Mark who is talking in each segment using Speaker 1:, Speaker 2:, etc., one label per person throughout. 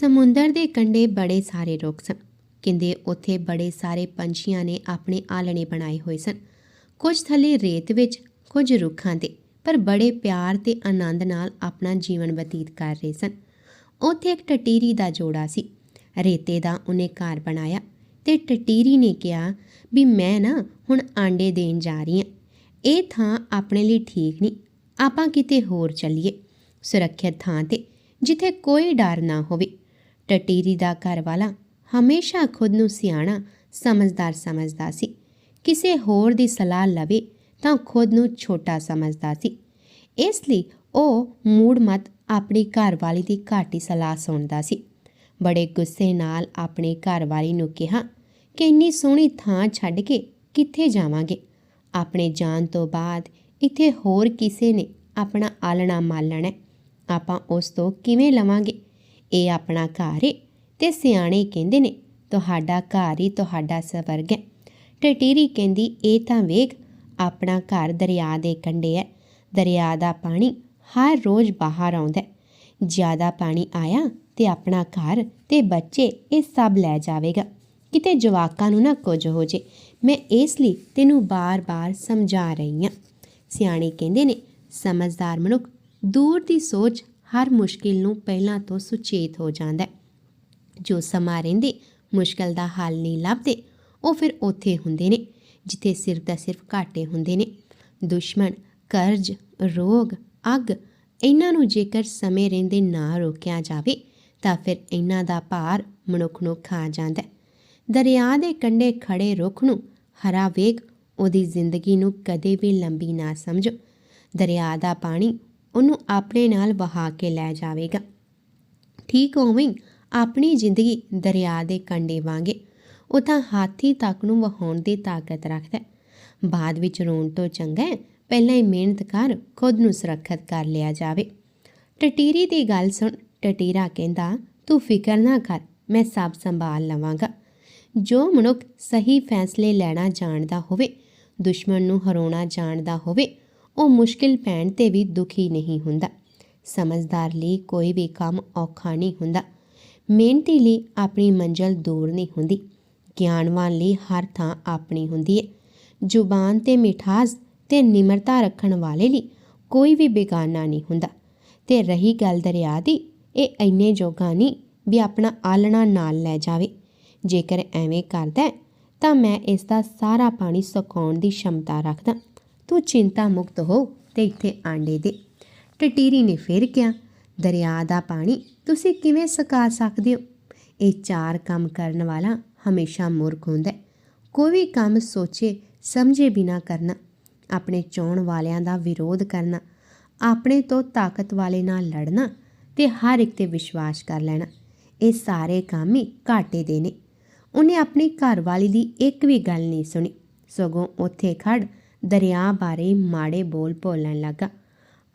Speaker 1: ਸਮੁੰਦਰ ਦੇ ਕੰਢੇ ਬੜੇ ਸਾਰੇ ਰੁੱਖ ਸਨ। ਕਹਿੰਦੇ ਉੱਥੇ ਬੜੇ ਸਾਰੇ ਪੰਛੀਆਂ ਨੇ ਆਪਣੇ ਆਲਣੇ ਬਣਾਏ ਹੋਏ ਸਨ। ਕੁਝ ਥੱਲੇ ਰੇਤ ਵਿੱਚ, ਕੁਝ ਰੁੱਖਾਂ ਤੇ, ਪਰ ਬੜੇ ਪਿਆਰ ਤੇ ਆਨੰਦ ਨਾਲ ਆਪਣਾ ਜੀਵਨ ਬਤੀਤ ਕਰ ਰਹੇ ਸਨ। ਉੱਥੇ ਇੱਕ ਟਟੀਰੀ ਦਾ ਜੋੜਾ ਸੀ। ਰੇਤੇ ਦਾ ਉਹਨੇ ਘਰ ਬਣਾਇਆ ਤੇ ਟਟੀਰੀ ਨੇ ਕਿਹਾ ਵੀ ਮੈਂ ਨਾ ਹੁਣ ਆਂਡੇ ਦੇਣ ਜਾ ਰਹੀ ਹਾਂ। ਇਹ ਥਾਂ ਆਪਣੇ ਲਈ ਠੀਕ ਨਹੀਂ। ਆਪਾਂ ਕਿਤੇ ਹੋਰ ਚੱਲੀਏ। ਸੁਰੱਖਿਅਤ ਥਾਂ ਤੇ, ਜਿੱਥੇ ਕੋਈ ਡਰ ਨਾ ਹੋਵੇ। ਟਟੀਰੀ ਦਾ ਘਰ ਵਾਲਾ ਹਮੇਸ਼ਾ ਖੁਦ ਨੂੰ ਸਿਆਣਾ, ਸਮਝਦਾਰ ਸਮਝਦਾ ਸੀ। ਕਿਸੇ ਹੋਰ ਦੀ ਸਲਾਹ ਲਵੇ ਤਾਂ ਖੁਦ ਨੂੰ ਛੋਟਾ ਸਮਝਦਾ ਸੀ। ਇਸ ਲਈ ਉਹ ਮੂੜ ਮਤ ਆਪਣੀ ਘਰਵਾਲੀ ਦੀ ਘਾਟੀ ਸਲਾਹ ਸੁਣਦਾ ਸੀ। ਬੜੇ ਗੁੱਸੇ ਨਾਲ ਆਪਣੇ ਘਰਵਾਲੀ ਨੂੰ ਕਿਹਾ ਕਿ ਇੰਨੀ ਸੋਹਣੀ ਥਾਂ ਛੱਡ ਕੇ ਕਿੱਥੇ ਜਾਵਾਂਗੇ? ਆਪਣੇ ਜਾਣ ਤੋਂ ਬਾਅਦ ਇੱਥੇ ਹੋਰ ਕਿਸੇ ਨੇ ਆਪਣਾ ਆਲਣਾ ਮਾਲਣਾ ਆਪਾਂ ਉਸ ਤੋਂ ਕਿਵੇਂ ਲਵਾਂਗੇ? ਇਹ ਆਪਣਾ ਘਰ ਏ ਤੇ ਸਿਆਣੇ ਕਹਿੰਦੇ ਨੇ, ਤੁਹਾਡਾ ਘਰ ਹੀ ਤੁਹਾਡਾ ਸਵਰਗ ਹੈ ਟਟੀਰੀ ਕਹਿੰਦੀ, ਇਹ ਤਾਂ ਵੇਖ, ਆਪਣਾ ਘਰ ਦਰਿਆ ਦੇ ਕੰਢੇ ਹੈ ਦਰਿਆ ਦਾ ਪਾਣੀ ਹਰ ਰੋਜ਼ ਬਾਹਰ ਆਉਂਦਾ ਜ਼ਿਆਦਾ ਪਾਣੀ ਆਇਆ ਤੇ ਆਪਣਾ ਘਰ ਤੇ ਬੱਚੇ ਇਹ ਸਭ ਲੈ ਜਾਵੇਗਾ। ਕਿਤੇ ਜਵਾਕਾਂ ਨੂੰ ਨਾ ਕੁਝ ਹੋ ਜੇ। ਮੈਂ ਇਸ ਲਈ ਤੈਨੂੰ ਬਾਰ-ਬਾਰ ਸਮਝਾ ਰਹੀ ਹਾਂ ਸਿਆਣੇ ਕਹਿੰਦੇ ਨੇ, ਸਮਝਦਾਰ ਮਨੁੱਖ ਦੂਰ ਦੀ ਸੋਚ ਹਰ ਮੁਸ਼ਕਿਲ ਨੂੰ ਪਹਿਲਾਂ ਤੋਂ ਸੁਚੇਤ ਹੋ ਜਾਂਦਾ ਹੈ। ਜੋ ਸਮਾਂ ਰਹਿੰਦੇ, ਮੁਸ਼ਕਲ ਦਾ ਹੱਲ ਨਹੀਂ ਲੱਭਦੇ, ਉਹ ਫਿਰ ਉੱਥੇ ਹੁੰਦੇ ਨੇ, ਜਿੱਥੇ ਸਿਰਫ ਦਾ ਸਿਰਫ ਘਾਟੇ ਹੁੰਦੇ ਨੇ। ਦੁਸ਼ਮਣ, ਕਰਜ਼, ਰੋਗ, ਅੱਗ, ਇਹਨਾਂ ਨੂੰ ਜੇਕਰ ਸਮੇਂ ਰਹਿੰਦੇ ਨਾ ਰੋਕਿਆ ਜਾਵੇ, ਤਾਂ ਫਿਰ ਇਹਨਾਂ ਦਾ ਭਾਰ ਮਨੁੱਖ ਨੂੰ ਖਾ ਜਾਂਦਾ ਹੈ। ਦਰਿਆ ਦੇ ਕੰਢੇ ਖੜੇ ਰੁੱਖ ਨੂੰ ਹਰਾ ਵੇਗ ਉਹਦੀ ਜ਼ਿੰਦਗੀ ਨੂੰ ਕਦੇ ਵੀ ਲੰਬੀ ਨਾ ਸਮਝੋ। ਦਰਿਆ ਦਾ ਪਾਣੀ ਉਹਨੂੰ ਆਪਣੇ ਨਾਲ ਵਹਾ ਕੇ ਲੈ ਜਾਵੇਗਾ। ਠੀਕ ਉਵੇਂ ਹੀ ਆਪਣੀ ਜ਼ਿੰਦਗੀ ਦਰਿਆ ਦੇ ਕੰਢੇ ਵਾਂਗੇ, ਉਹ ਤਾਂ ਹਾਥੀ ਤੱਕ ਨੂੰ ਵਹਾਉਣ ਦੀ ਤਾਕਤ ਰੱਖਦਾ ਬਾਅਦ ਵਿੱਚ ਰੋਣ ਤੋਂ ਚੰਗਾ ਹੈ, ਪਹਿਲਾਂ ਹੀ ਮਿਹਨਤ ਕਰ, ਖੁਦ ਨੂੰ ਸੁਰੱਖਿਅਤ ਕਰ ਲਿਆ ਜਾਵੇ। ਟਟੀਰੀ ਦੀ ਗੱਲ ਸੁਣ, ਟਟੀਰਾ ਕਹਿੰਦਾ, ਤੂੰ ਫਿਕਰ ਨਾ ਕਰ, ਮੈਂ ਸਭ ਸੰਭਾਲ ਲਵਾਂਗਾ। ਜੋ ਮਨੁੱਖ ਸਹੀ ਫੈਸਲੇ ਲੈਣਾ ਜਾਣਦਾ ਹੋਵੇ, ਦੁਸ਼ਮਣ ਨੂੰ ਹਰਾਉਣਾ ਜਾਣਦਾ ਹੋਵੇ ਉਹ ਮੁਸ਼ਕਿਲ ਪੈਣ ਤੇ ਵੀ ਦੁਖੀ ਨਹੀਂ ਹੁੰਦਾ। ਸਮਝਦਾਰ ਲਈ ਕੋਈ ਵੀ ਕੰਮ ਔਖਾ ਨਹੀਂ ਹੁੰਦਾ। ਮਿਹਨਤੀ ਲਈ ਆਪਣੀ ਮੰਜ਼ਲ ਦੂਰ ਨਹੀਂ ਹੁੰਦੀ। ਗਿਆਨਵਾਨ ਲਈ ਹਰ ਥਾਂ ਆਪਣੀ ਹੁੰਦੀ ਹੈ। ਜ਼ੁਬਾਨ ਤੇ ਮਿਠਾਸ ਤੇ ਨਿਮਰਤਾ ਰੱਖਣ ਵਾਲੇ ਲਈ ਕੋਈ ਵੀ ਬੇਗਾਨਾ ਨਹੀਂ ਹੁੰਦਾ। ਤੇ ਰਹੀ ਗੱਲ ਦਰਿਆ ਦੀ, ਇਹ ਇੰਨੇ ਜੋਗਾ ਨਹੀਂ ਵੀ ਆਪਣਾ ਆਲਣਾ ਨਾਲ ਲੈ ਜਾਵੇ। ਜੇਕਰ ਐਵੇਂ ਕਰਦਾ ਤਾਂ ਮੈਂ ਇਸ ਦਾ ਸਾਰਾ ਪਾਣੀ ਸੁਕਾਉਣ ਦੀ ਸ਼ਮਤਾ ਰੱਖਦਾ। ਤੂੰ ਚਿੰਤਾ ਮੁਕਤ ਹੋ ਤੇ ਇੱਥੇ ਆਂਡੇ ਦੇ। ਟਟੀਰੀ ਨੇ ਫਿਰ ਕਿਹਾ, ਦਰਿਆ ਦਾ ਪਾਣੀ ਤੁਸੀਂ ਕਿਵੇਂ ਸੁਕਾ ਸਕਦੇ ਹੋ? ਇਹ ਚਾਰ ਕੰਮ ਕਰਨ ਵਾਲਾ ਹਮੇਸ਼ਾ ਮੂਰਖ ਹੁੰਦਾ ਹੈ। ਕੋਈ ਵੀ ਕੰਮ ਸੋਚੇ, ਸਮਝੇ ਬਿਨਾ ਕਰਨਾ, ਆਪਣੇ ਚਾਹੁਣ ਵਾਲਿਆਂ ਦਾ ਵਿਰੋਧ ਕਰਨਾ, ਆਪਣੇ ਤੋਂ ਤਾਕਤ ਵਾਲੇ ਨਾਲ ਲੜਨਾ ਤੇ ਹਰ ਇੱਕ ਤੇ ਵਿਸ਼ਵਾਸ ਕਰ ਲੈਣਾ, ਇਹ ਸਾਰੇ ਕੰਮ ਹੀ ਘਾਟੇ ਦੇ ਨੇ। ਉਹਨੇ ਆਪਣੀ ਘਰਵਾਲੀ ਦੀ ਇੱਕ ਵੀ ਗੱਲ ਨਹੀਂ ਸੁਣੀ। ਸਗੋਂ ਉੱਥੇ ਖੜ ਦਰਿਆ ਬਾਰੇ ਮਾੜੇ ਬੋਲ ਬੋਲਣ ਲੱਗਾ।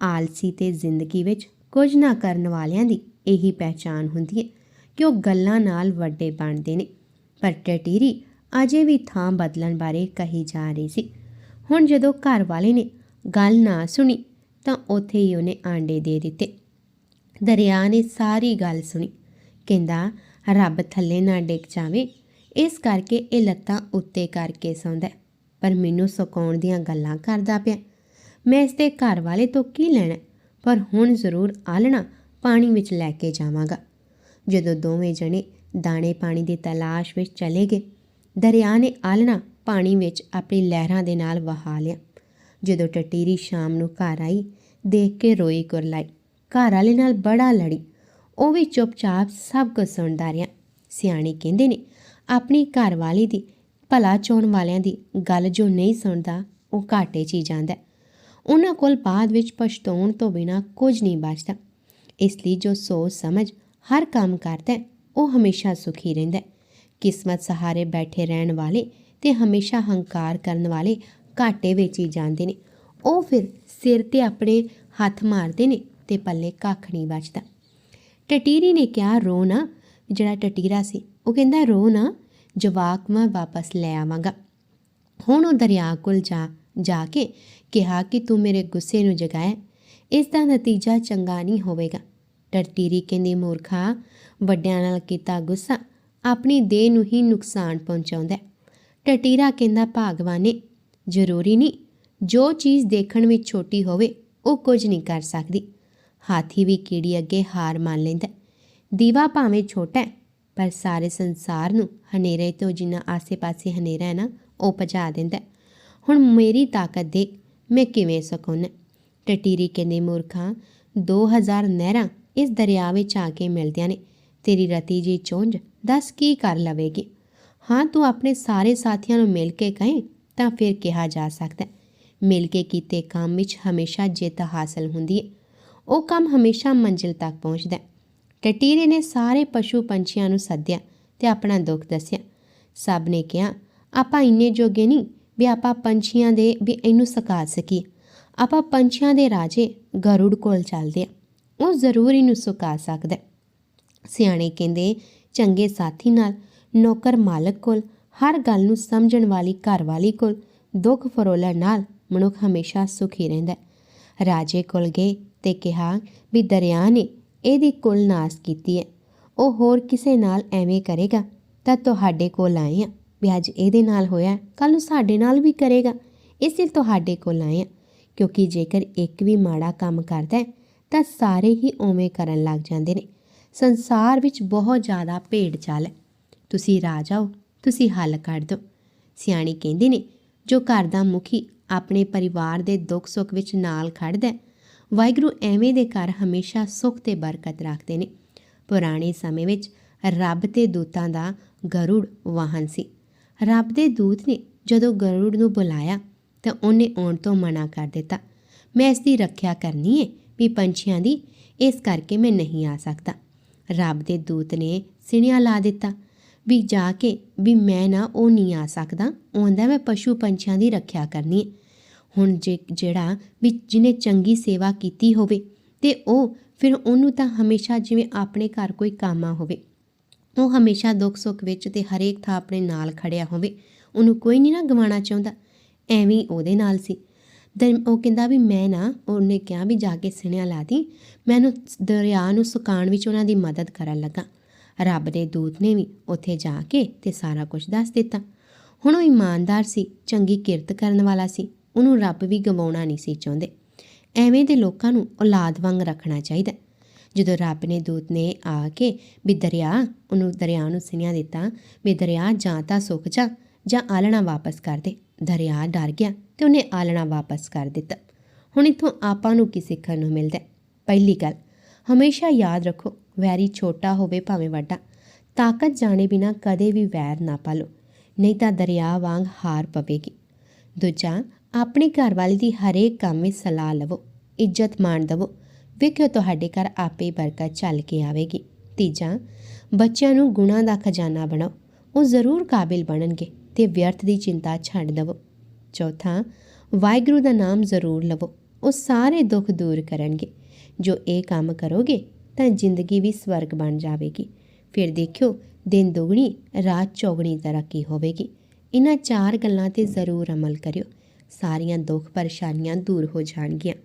Speaker 1: ਆਲਸੀ ਤੇ ਜ਼ਿੰਦਗੀ ਵਿੱਚ ਕੁਝ ਨਾ ਕਰਨ ਵਾਲਿਆਂ ਦੀ ਇਹੀ ਪਹਿਚਾਨ ਹੁੰਦੀ ਹੈ ਕਿ ਉਹ ਗੱਲਾਂ ਨਾਲ ਵੱਡੇ ਬਣਦੇ ਨੇ। ਪਰ ਟਟੀਰੀ ਅਜੇ ਵੀ ਥਾਂ ਬਦਲਣ ਬਾਰੇ ਕਹੀ ਜਾ ਰਹੀ ਸੀ। ਹੁਣ ਜਦੋਂ ਘਰ ਵਾਲੇ ਨੇ ਗੱਲ ਨਾ ਸੁਣੀ ਤਾਂ ਉੱਥੇ ਹੀ ਉਹਨੇ ਆਂਡੇ ਦੇ ਦਿੱਤੇ। ਦਰਿਆ ਨੇ ਸਾਰੀ ਗੱਲ ਸੁਣੀ। ਕਹਿੰਦਾ, ਰੱਬ ਥੱਲੇ ਨਾ ਡਿੱਗ ਜਾਵੇ। ਇਸ ਕਰਕੇ ਇਹ ਲੱਤਾਂ ਉੱਤੇ ਕਰਕੇ ਸੌਂਦਾ ਪਰ ਮੈਨੂੰ ਸੁਕਾਉਣ ਦੀਆਂ ਗੱਲਾਂ ਕਰਦਾ ਪਿਆ। ਮੈਂ ਇਸ ਦੇ ਘਰ ਵਾਲੇ ਤੋਂ ਕੀ ਲੈਣਾ? ਪਰ ਹੁਣ ਜ਼ਰੂਰ ਆਲਣਾ ਪਾਣੀ ਵਿੱਚ ਲੈ ਕੇ ਜਾਵਾਂਗਾ। ਜਦੋਂ ਦੋਵੇਂ ਜਣੇ ਦਾਣੇ ਪਾਣੀ ਦੀ ਤਲਾਸ਼ ਵਿੱਚ ਚਲੇ ਗਏ, ਦਰਿਆ ਨੇ ਆਲਣਾ ਪਾਣੀ ਵਿੱਚ ਆਪਣੀ ਲਹਿਰਾਂ ਦੇ ਨਾਲ ਵਹਾ ਲਿਆ। ਜਦੋਂ ਟਟੀਰੀ ਸ਼ਾਮ ਨੂੰ ਘਰ ਆਈ, ਦੇਖ ਕੇ ਰੋਈ ਕੁਰਲਾਈ। ਘਰ ਵਾਲੇ ਨਾਲ ਬੜਾ ਲੜੀ। ਉਹ ਵੀ ਚੁੱਪਚਾਪ ਸਭ ਕੁਝ ਸੁਣਦਾ ਰਿਹਾ। ਸਿਆਣੇ ਕਹਿੰਦੇ ਨੇ, ਆਪਣੀ ਘਰ ਘਰਵਾਲੀ ਦੀ ਭਲਾ ਚੋਣ ਵਾਲਿਆਂ ਦੀ ਗੱਲ ਜੋ ਨਹੀਂ ਸੁਣਦਾ, ਉਹ ਘਾਟੇ 'ਚ ਹੀ ਜਾਂਦਾ ਉਹਨਾਂ ਕੋਲ ਬਾਅਦ ਵਿੱਚ ਪਛਤਾਉਣ ਤੋਂ ਬਿਨਾ ਕੁਝ ਨਹੀਂ ਬਚਦਾ। ਇਸ ਲਈ ਜੋ ਸੋਚ, ਸਮਝ ਹਰ ਕੰਮ ਕਰਦਾ ਉਹ ਹਮੇਸ਼ਾ ਸੁਖੀ ਰਹਿੰਦਾ ਕਿਸਮਤ ਸਹਾਰੇ ਬੈਠੇ ਰਹਿਣ ਵਾਲੇ ਤੇ ਹਮੇਸ਼ਾ ਹੰਕਾਰ ਕਰਨ ਵਾਲੇ ਘਾਟੇ ਵਿੱਚ ਹੀ ਜਾਂਦੇ ਨੇ। ਉਹ ਫਿਰ ਸਿਰ ਤੇ ਆਪਣੇ ਹੱਥ ਮਾਰਦੇ ਨੇ ਤੇ ਪੱਲੇ ਕੱਖ ਨਹੀਂ ਬਚਦਾ। ਟਟੀਰੀ ਨੇ ਕਿਹਾ ਰੋ ਨਾ ਜਿਹੜਾ ਟਟੀਰਾ ਸੀ, ਉਹ ਕਹਿੰਦਾ ਰੋ ਨਾ ਜਵਾਕ ਮੈਂ ਵਾਪਸ ਲੈ ਆਵਾਂਗਾ। ਹੁਣ ਉਹ ਦਰਿਆ ਕੋਲ ਜਾ ਜਾ ਕੇ ਕਿਹਾ ਕਿ ਤੂੰ ਮੇਰੇ ਗੁੱਸੇ ਨੂੰ ਜਗਾਇਆ ਇਸ ਦਾ ਨਤੀਜਾ ਚੰਗਾ ਨਹੀਂ ਹੋਵੇਗਾ। ਟਰਟੀਰੀ ਕਹਿੰਦੀ, ਮੂਰਖਾ, ਵੱਡਿਆਂ ਨਾਲ ਕੀਤਾ ਗੁੱਸਾ ਆਪਣੀ ਦੇਹ ਨੂੰ ਹੀ ਨੁਕਸਾਨ ਪਹੁੰਚਾਉਂਦਾ ਹੈ। ਟਟੀਰਾ ਕਹਿੰਦਾ, ਭਾਗਵਾਨੇ, ਜ਼ਰੂਰੀ ਨਹੀਂ। ਜੋ ਚੀਜ਼ ਦੇਖਣ ਵਿੱਚ ਛੋਟੀ ਹੋਵੇ, ਉਹ ਕੁਝ ਨਹੀਂ ਕਰ ਸਕਦੀ। ਹਾਥੀ ਵੀ ਕੀੜੀ ਅੱਗੇ ਹਾਰ ਮੰਨ ਲੈਂਦਾ ਦੀਵਾ ਭਾਵੇਂ ਛੋਟਾ ਹੈ ਪਰ ਸਾਰੇ ਸੰਸਾਰ ਨੂੰ ਹਨੇਰੇ ਤੋਂ ਜਿੰਨਾ ਆਸੇ-ਪਾਸੇ ਹਨੇਰਾ ਹੈ ਨਾ, ਉਹ ਭਜਾ ਦਿੰਦਾ ਹੁਣ ਮੇਰੀ ਤਾਕਤ ਦੇਖ, ਮੈਂ ਕਿਵੇਂ ਸਕੂਨ ਟਟੀਰੀ ਕਹਿੰਦੀ, ਮੂਰਖਾ 2000 ਨਹਿਰਾਂ ਇਸ ਦਰਿਆ ਵਿੱਚ ਆ ਕੇ ਮਿਲਦੀਆਂ ਨੇ। ਤੇਰੀ ਰਤੀ ਜੀ ਚੁੰਝ ਦੱਸ ਕੀ ਕਰ ਲਵੇਗੀ? ਹਾਂ, ਤੂੰ ਆਪਣੇ ਸਾਰੇ ਸਾਥੀਆਂ ਨੂੰ ਮਿਲ ਕੇ ਕਹੇ ਤਾਂ ਫਿਰ ਕਿਹਾ ਜਾ ਸਕਦਾ ਮਿਲ ਕੇ ਕੀਤੇ ਕੰਮ ਵਿੱਚ ਹਮੇਸ਼ਾ ਜਿੱਤ ਹਾਸਲ ਹੁੰਦੀ ਹੈ। ਉਹ ਕੰਮ ਹਮੇਸ਼ਾ ਮੰਜ਼ਿਲ ਤੱਕ ਪਹੁੰਚਦਾ ਹੈ। ਟਟੀਰੇ ਨੇ ਸਾਰੇ ਪਸ਼ੂ ਪੰਛੀਆਂ ਨੂੰ ਸੱਦਿਆ ਤੇ ਆਪਣਾ ਦੁੱਖ ਦੱਸਿਆ। ਸਭ ਨੇ ਕਿਹਾ, ਆਪਾਂ ਇੰਨੇ ਜੋਗੇ ਨਹੀਂ ਵੀ ਆਪਾਂ ਪੰਛੀਆਂ ਦੇ ਵੀ ਇਹਨੂੰ ਸਕਾ ਸਕੀਏ। ਆਪਾਂ ਪੰਛੀਆਂ ਦੇ ਰਾਜੇ ਗਰੁੜ ਕੋਲ ਚੱਲਦੇ ਆ ਉਹ ਜ਼ਰੂਰ ਇਹਨੂੰ ਸੁਕਾ ਸਕਦਾ ਸਿਆਣੇ ਕਹਿੰਦੇ, ਚੰਗੇ ਸਾਥੀ ਨਾਲ ਨੌਕਰ ਮਾਲਕ ਕੋਲ, ਹਰ ਗੱਲ ਨੂੰ ਸਮਝਣ ਵਾਲੀ ਘਰਵਾਲੀ ਕੋਲ ਦੁੱਖ ਫਰੋਲਣ ਨਾਲ ਮਨੁੱਖ ਹਮੇਸ਼ਾ ਸੁਖੀ ਰਹਿੰਦਾ ਰਾਜੇ ਕੋਲ ਗਏ ਤੇ ਕਿਹਾ ਵੀ, ਦਰਿਆ ਨੇ ਇਹਦੀ ਕੁੱਲ ਨਾਸ ਕੀਤੀ ਹੈ। ਉਹ ਹੋਰ ਕਿਸੇ ਨਾਲ ਐਵੇਂ ਕਰੇਗਾ ਤਾਂ ਤੁਹਾਡੇ ਕੋਲ ਆਏ ਆ ਵੀ ਅੱਜ ਇਹਦੇ ਨਾਲ ਹੋਇਆ ਕੱਲ ਨੂੰ ਸਾਡੇ ਨਾਲ ਵੀ ਕਰੇਗਾ। ਇਸ ਲਈ ਤੁਹਾਡੇ ਕੋਲ ਆਏ ਆ ਕਿਉਂਕਿ ਜੇਕਰ ਇੱਕ ਵੀ ਮਾੜਾ ਕੰਮ ਕਰਦਾ ਹੈ, ਤਾਂ ਸਾਰੇ ਹੀ ਉਵੇਂ ਕਰਨ ਲੱਗ ਜਾਂਦੇ ਨੇ। ਸੰਸਾਰ ਵਿੱਚ ਬਹੁਤ ਜ਼ਿਆਦਾ ਭੇਡ ਚਾਲ ਹੈ। ਤੁਸੀਂ ਰਾਜਾ ਹੋ ਤੁਸੀਂ ਹੱਲ ਕੱਢ ਦਿਓ। ਸਿਆਣੀ ਕਹਿੰਦੇ ਨੇ, ਜੋ ਘਰ ਦਾ ਮੁਖੀ ਆਪਣੇ ਪਰਿਵਾਰ ਦੇ ਦੁੱਖ ਸੁੱਖ ਵਿੱਚ ਨਾਲ ਖੜਦਾ ਹੈ ਵਾਹਿਗੁਰੂ ਐਵੇਂ ਦੇ ਘਰ ਹਮੇਸ਼ਾ ਸੁੱਖ ਤੇ ਬਰਕਤ ਰੱਖਦੇ ਨੇ। ਪੁਰਾਣੇ ਸਮੇਂ ਵਿੱਚ ਰੱਬ ਤੇ ਦੂਤਾਂ ਦਾ ਗਰੁੜ ਵਾਹਨ ਸੀ। ਰੱਬ ਦੇ ਦੂਤ ਨੇ ਜਦੋਂ ਗਰੁੜ ਨੂੰ ਬੁਲਾਇਆ, ਤਾਂ ਉਹਨੇ ਆਉਣ ਤੋਂ ਮਨਾ ਕਰ ਦਿੱਤਾ। ਮੈਂ ਇਸ ਦੀ ਰੱਖਿਆ ਕਰਨੀ ਹੈ ਵੀ ਪੰਛੀਆਂ ਦੀ, ਇਸ ਕਰਕੇ ਮੈਂ ਨਹੀਂ ਆ ਸਕਦਾ। ਰੱਬ ਦੇ ਦੂਤ ਨੇ ਸਿਣਿਆ ਲਾ ਦਿੱਤਾ ਵੀ ਜਾ ਕੇ ਵੀ ਮੈਂ ਨਾ ਉਹ ਨਹੀਂ ਆ ਸਕਦਾ ਆਉਂਦਾ ਮੈਂ ਪਸ਼ੂ ਪੰਛੀਆਂ ਦੀ ਰੱਖਿਆ ਕਰਨੀ ਹੈ ਹੁਣ ਜੇ ਜਿਹੜਾ ਵੀ ਜਿਹਨੇ ਚੰਗੀ ਸੇਵਾ ਕੀਤੀ ਹੋਵੇ ਤੇ ਉਹ ਫਿਰ ਉਹਨੂੰ ਤਾਂ ਹਮੇਸ਼ਾ ਜਿਵੇਂ ਆਪਣੇ ਘਰ ਕੋਈ ਕਾਮਾ ਹੋਵੇ, ਉਹ ਹਮੇਸ਼ਾ ਦੁੱਖ ਸੁੱਖ ਵਿੱਚ ਤੇ ਹਰੇਕ ਥਾਂ ਆਪਣੇ ਨਾਲ ਖੜਿਆ ਹੋਵੇ, ਉਹਨੂੰ ਕੋਈ ਨਹੀਂ ਨਾ ਗਵਾਉਣਾ ਚਾਹੁੰਦਾ, ਐਵੇਂ ਉਹਦੇ ਨਾਲ ਸੀ। ਦਰ ਉਹ ਕਹਿੰਦਾ ਵੀ ਮੈਂ ਨਾ, ਉਹਨੇ ਕਿਹਾ ਵੀ ਜਾ ਕੇ ਸਿਣਿਆ ਲਾ ਦੀ ਮੈਨੂੰ ਦਰਿਆ ਨੂੰ ਸੁਕਾਉਣ ਵਿੱਚ ਉਹਨਾਂ ਦੀ ਮਦਦ ਕਰਨ ਲੱਗਾ। ਰੱਬ ਦੇ ਦੂਤ ਨੇ ਵੀ ਉੱਥੇ ਜਾ ਕੇ ਤੇ ਸਾਰਾ ਕੁਝ ਦੱਸ ਦਿੱਤਾ। ਹੁਣ ਉਹ ਇਮਾਨਦਾਰ ਸੀ, ਚੰਗੀ ਕਿਰਤ ਕਰਨ ਵਾਲਾ ਸੀ। ਉਹਨੂੰ ਰੱਬ ਵੀ ਗਵਾਉਣਾ ਨਹੀਂ ਸੀ ਚਾਹੁੰਦੇ। ਐਵੇਂ ਦੇ ਲੋਕਾਂ ਨੂੰ ਔਲਾਦ ਵਾਂਗ ਰੱਖਣਾ ਚਾਹੀਦਾ। ਜਦੋਂ ਰੱਬ ਨੇ ਦੂਤ ਨੇ ਆ ਕੇ ਵੀ ਦਰਿਆ, ਉਹਨੂੰ ਦਰਿਆ ਨੂੰ ਸੁਨੇਹਾ ਦਿੱਤਾ, ਵੀ ਦਰਿਆ ਜਾਂ ਤਾਂ ਸੁੱਕ ਜਾ ਜਾਂ ਆਲਣਾ ਵਾਪਸ ਕਰ ਦੇ। ਦਰਿਆ ਡਰ ਗਿਆ ਤੇ ਉਹਨੇ ਆਲਣਾ ਵਾਪਸ ਕਰ ਦਿੱਤਾ। ਹੁਣ ਇਥੋਂ ਆਪਾਂ ਨੂੰ ਕੀ ਸਿੱਖਣ ਨੂੰ ਮਿਲਦਾ ਪਹਿਲੀ ਗੱਲ, ਹਮੇਸ਼ਾ ਯਾਦ ਰੱਖੋ, ਵੈਰੀ ਛੋਟਾ ਹੋਵੇ ਭਾਵੇਂ ਵੱਡਾ, ਤਾਕਤ ਜਾਣੇ ਬਿਨਾ ਕਦੇ ਵੀ ਵੈਰ ਨਾ ਪਾਲੋ, ਨਹੀਂ ਤਾਂ ਦਰਿਆ ਵਾਂਗ ਹਾਰ ਪਵੇਗੀ। ਦੂਜਾ ਆਪਣੇ ਘਰ ਵਾਲੇ ਦੀ ਹਰੇਕ ਕੰਮ ਵਿੱਚ ਸਲਾਹ ਲਵੋ, ਇੱਜ਼ਤ ਮਾਣ ਦਵੋ। ਵੇਖਿਓ ਤੁਹਾਡੇ ਘਰ ਆਪੇ ਹੀ ਬਰਕਤ ਚੱਲ ਕੇ ਆਵੇਗੀ। ਤੀਜਾ, ਬੱਚਿਆਂ ਨੂੰ ਗੁਣਾਂ ਦਾ ਖਜ਼ਾਨਾ ਬਣਾਓ। ਉਹ ਜ਼ਰੂਰ ਕਾਬਿਲ ਬਣਨਗੇ ਤੇ ਵਿਅਰਥ ਦੀ ਚਿੰਤਾ ਛੱਡ ਦਵੋ। ਚੌਥਾ, ਵਾਹਿਗੁਰੂ ਦਾ ਨਾਮ ਜ਼ਰੂਰ ਲਵੋ। ਉਹ ਸਾਰੇ ਦੁੱਖ ਦੂਰ ਕਰਨਗੇ। ਜੋ ਇਹ ਕੰਮ ਕਰੋਗੇ ਤਾਂ ਜ਼ਿੰਦਗੀ ਵੀ ਸਵਰਗ ਬਣ ਜਾਵੇਗੀ। ਫਿਰ ਦੇਖਿਓ, ਦਿਨ ਦੁਗਣੀ, ਰਾਤ ਚੌਗਣੀ ਤਰੱਕੀ ਹੋਵੇਗੀ। ਇਹਨਾਂ ਚਾਰ ਗੱਲਾਂ ਤੇ ਜ਼ਰੂਰ ਅਮਲ ਕਰਿਓ। ਸਾਰੀਆਂ ਦੁੱਖ ਪਰੇਸ਼ਾਨੀਆਂ ਦੂਰ ਹੋ ਜਾਣਗੀਆਂ।